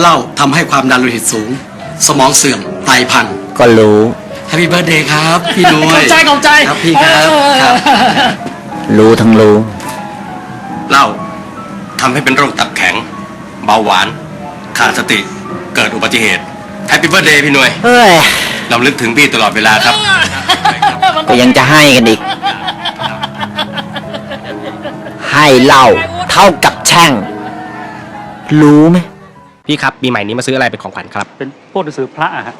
เหล้าทำให้ความดันโลหิตสูง สมองเสื่อมไตพังก็รู้ แฮปปี้เบิร์ดเดย์ครับ พี่นุ้ยขอบใจขอบใจครับพี่ครับครับรู้ทั้งรู้ เหล้าทำให้เป็นโรคตับแข็ง เบาหวาน ขาดสติเกิดอุบัติเหตุแฮปปี้เบิร์ดเดย์พี่หน่วยเฮ้ย ลำลึกถึงพี่ตลอดเวลาครับ ก็ยังจะให้กันอีก ให้เหล้าเท่ากับแช่ง รู้ไหม พี่ครับปีใหม่นี้มาซื้ออะไรเป็นของขวัญครับ เป็นพวกหนังสือพระอะฮะ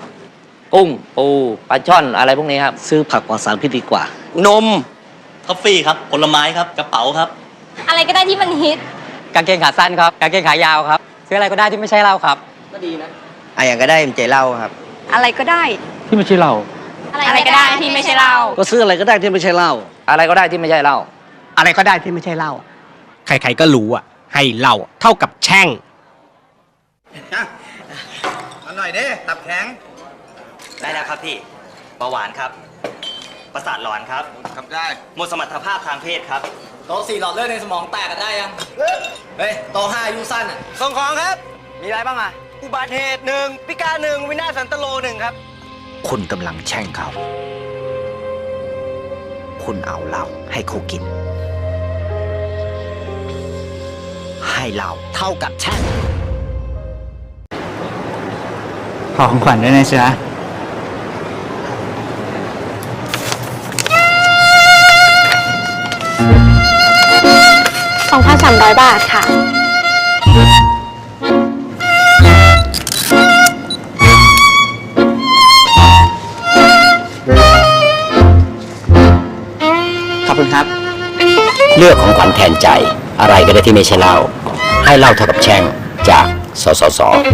กุ้งปูปลาช่อนอะไรพวกนี้ครับ ซื้อผักปลอดสารพิษดีกว่า นมทอฟฟี่ครับผลไม้ครับกระเป๋าครับ อะไรก็ได้ที่มันฮิต กางเกงขาสั้นครับ กางเกงขายาวครับ ซื้ออะไรก็ได้ที่ไม่ใช่เหล้าครับอะอย่างก็ได้มันใจเหล้าครับ อะไรก็ได้ ที่ไม่ใช่เหล้าอะไรก็ได้ที่ไม่ใช่เรา ก็ซื้ออะไรก็ได้ที่ไม่ใช่เหล้าอะไรก็ได้ที่ไม่ใช่เหล้าอะไรก็ได้ที่ไม่ใช่เหล้าใครๆก็รู้อะ ให้เหล้าเท่ากับแช่ง มาหน่อยเด้ตับแข็ง ได้แล้วครับพี่เบาหวานครับ ประสาทหลอนครับ ครับได้ หมดสมรรถภาพทางเพศครับ โตสี่หลอดเลือดในสมองแตกกันได้ยัง เฮ้ย โตห้าอายุสั้นอะส่งของครับ มีอะไรบ้างอะ อุบัติเหตุหนึ่งพิการหนึ่งวินาศสันตโลหนึ่งครับ คุณกำลังแช่งเขา คุณเอาเหล้าให้เขากิน ให้เหล้าเท่ากับแช่ง ขอของขวัญด้วยนะจ๊ะ2,300 บาทค่ะ ขอบคุณครับ เลือกของขวัญแทนใจ อะไรก็ได้ที่ไม่ใช่เหล้าให้เหล้าเท่ากับแช่งจากสสส